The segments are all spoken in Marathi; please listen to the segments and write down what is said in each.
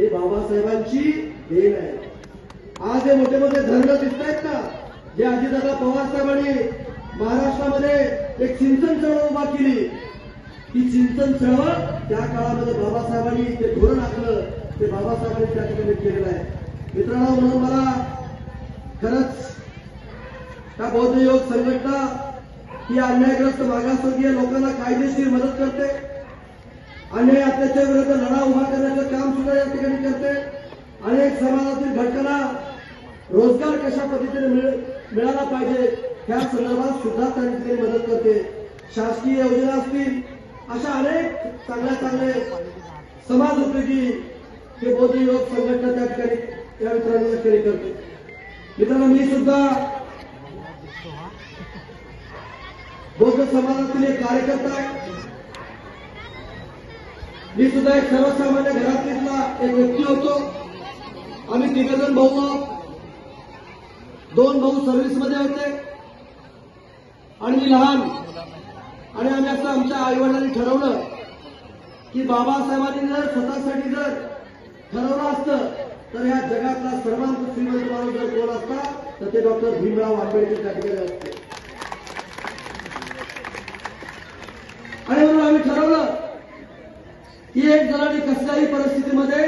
हे बाबासाहेबांची देण आहे. आज हे मोठे मोठे धरणं दिसत आहेत ना जे अजितदादा पवार साहेबांनी महाराष्ट्रामध्ये एक चिंतन चळवळ उभा केली. ती चिंतन चळवळ त्या काळामध्ये बाबासाहेबांनी ते धोरण आखलं ते बाबासाहेबांनी त्या ठिकाणी केलेलं आहे. मित्रांनो म्हणून मला खरंच त्या बौद्ध योग संघटना ही अन्यायग्रस्त मागासवर्गीय लोकांना कायदेशीर मदत करते. अन्याय अत्याचार विरुद्ध लढा उभा करण्याचं काम सुद्धा या ठिकाणी करते अनेक समाजातील घटकांना रोजगार कशा पद्धतीने मिळाला पाहिजे त्या संदर्भात सुद्धा त्या ठिकाणी मदत करते. शासकीय योजना असतील अशा अनेक चांगल्या चांगले समाज उपयोगी हे बौद्ध योग संघटना त्या ठिकाणी या मित्रांनी ठिकाणी करते. मित्रांनो मी सुद्धा बौद्ध समाजातील एक कार्यकर्ता आहे. मी सुद्धा एक सर्वसामान्य घरातला एक व्यक्ती होतो. आम्ही तिघजण भाऊ आहोत. दोन भाऊ सर्व्हिसमध्ये होते. आणि मी लहान. आणि आम्ही असं आमच्या आईवडिलांनी ठरवलं की बाबासाहेबांनी जर स्वतःसाठी जर ठरवलं असतं तर या जगातला सर्वांत श्रीमंत माणूस जर कोण असता तर ते डॉक्टर भीमराव आंबेडकर त्या ठिकाणी असते आणि म्हणून आम्ही ठरवलं की एक जणांनी कसल्याही परिस्थितीमध्ये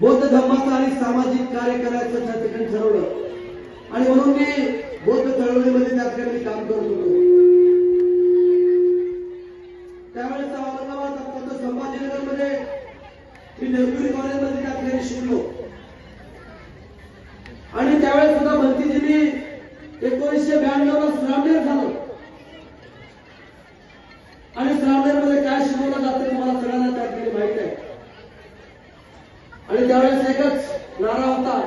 बौद्ध धर्माचं आणि सामाजिक कार्य करायचं त्या ठिकाणी ठरवलं. आणि म्हणून मी बौद्ध चळवळीमध्ये त्या ठिकाणी काम करत होतो. त्यावेळेस औरंगाबाद अत्यंत संभाजीनगरमध्ये मी नेहरूरी कॉलेजमध्ये त्या ठिकाणी शिकलो. आणि त्यावेळेस सुद्धा भरतीजींनी एकोणीसशे ब्याण्णव ला श्रामनेर झालं आणि श्रावणेरमध्ये काय शिकवलं जातं तुम्हाला सगळ्यांना त्या ठिकाणी माहिती आहे. आणि त्यावेळेस एकच नारा होता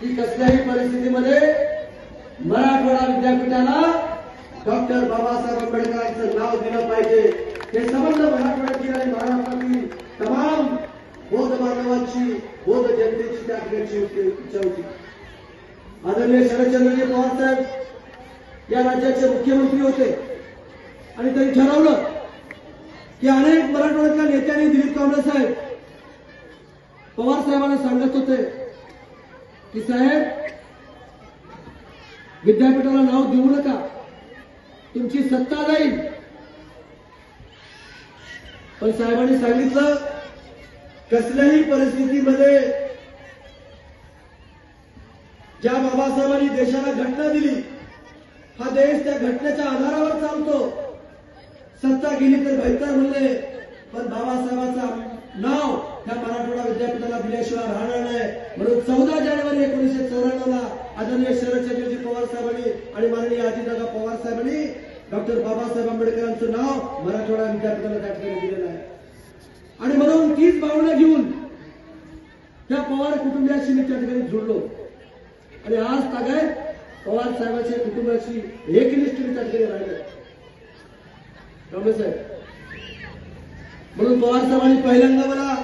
की कसल्याही परिस्थितीमध्ये मराठवाडा विद्यापीठाला डॉक्टर बाबासाहेब आंबेडकरांचं नाव दिलं पाहिजे. हे संबंध मराठवाड्यातील आणि महाराष्ट्रातील तमाम बौद्ध बांधवांची बौद्ध जनतेची त्या ठिकाणची इच्छा होती. आदरणीय शरदचंद्रजी पवार साहेब या राज्याचे मुख्यमंत्री होते. आणि त्यांनी ठरवलं की अनेक मराठवाड्यातल्या नेत्यांनी दिलीप कांबळे साहेब पवार साहेबांना सांगत होते की साहेब विद्यापीठाला नाव देऊ नका. तुमची सत्ता जाईल. पण साहेबांनी सांगितलं कसल्याही परिस्थितीमध्ये ज्या बाबासाहेबांनी देशाला घटना दिली हा देश त्या घटनेच्या आधारावर चालतो. सत्ता गेली तर भयकर म्हणले पण बाबासाहेबांचं नाव त्या मराठवाडा विद्यापीठाला दिल्याशिवाय राहणार नाही. म्हणून चौदा जानेवारी एकोणीसशे चौऱ्याण्णव ला आदरणीय शरदचंद्रजी पवार साहेबांनी आणि माननीय अजितदादा पवार साहेबांनी डॉक्टर बाबासाहेब आंबेडकरांचं नाव मराठवाडा विद्यापीठाला त्या ठिकाणी दिलेलं आहे. आणि म्हणून तीच भावना घेऊन त्या पवार कुटुंबियाशी मी त्या ठिकाणी जोडलो आणि आज तागायत पवार साहेबांच्या कुटुंबाशी एकनिष्ठ त्या ठिकाणी राहिले. कांबळे साहेब म्हणून पवार साहेबांनी पहिल्यांदा मला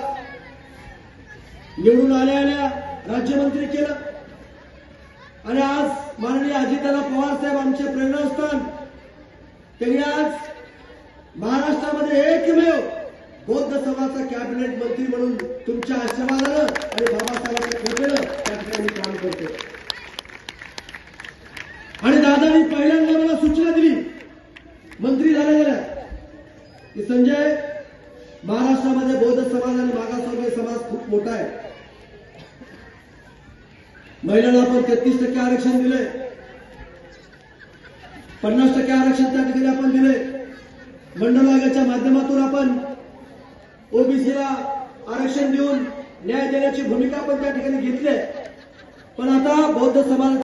निवडून आल्या आल्या राज्यमंत्री केलं. आणि आज माननीय अजितदादा पवार साहेब आमचे प्रेरणास्थान. त्यांनी आज महाराष्ट्रामध्ये एकमेव बौद्ध सभाचा कॅबिनेट मंत्री म्हणून तुमच्या आशीर्वादानं आणि बाबासाहेबांच्या कृपेनं त्या ठिकाणी काम करतो आणि दादानी पहिल्यांदा मला सूचना दिली मंत्री झाल्या गेल्या की संजय महाराष्ट्रामध्ये बौद्ध समाज आणि मागासवर्गीय समाज खूप मोठा आहे. महिलांना आपण तेहतीस टक्के आरक्षण दिले पन्नास टक्के आरक्षण त्या ठिकाणी आपण दिले मंडळ आयोगाच्या माध्यमातून आपण ओबीसीला आरक्षण देऊन न्याय देण्याची भूमिका आपण त्या ठिकाणी घेतली पण आता बौद्ध समाज